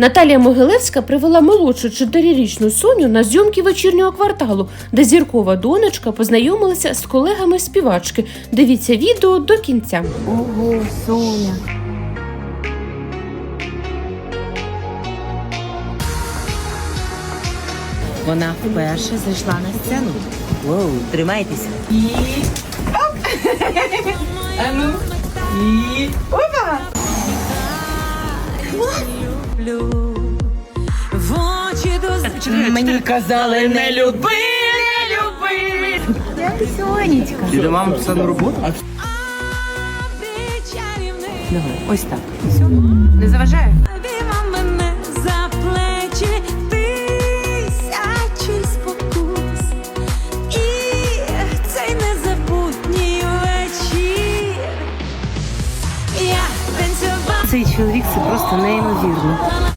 Наталія Могилевська привела молодшу чотирирічну Соню на зйомки вечірнього кварталу, де зіркова донечка познайомилася з колегами співачки. Дивіться відео до кінця. Ого, Соня. Вона вперше зайшла на сцену. Воу, тримайтеся. Мені казали не люби, не люби. Сонечка. Іде вам все на роботу? Давай, ось так. Все. Не заважає? цей чоловік це просто неймовірно.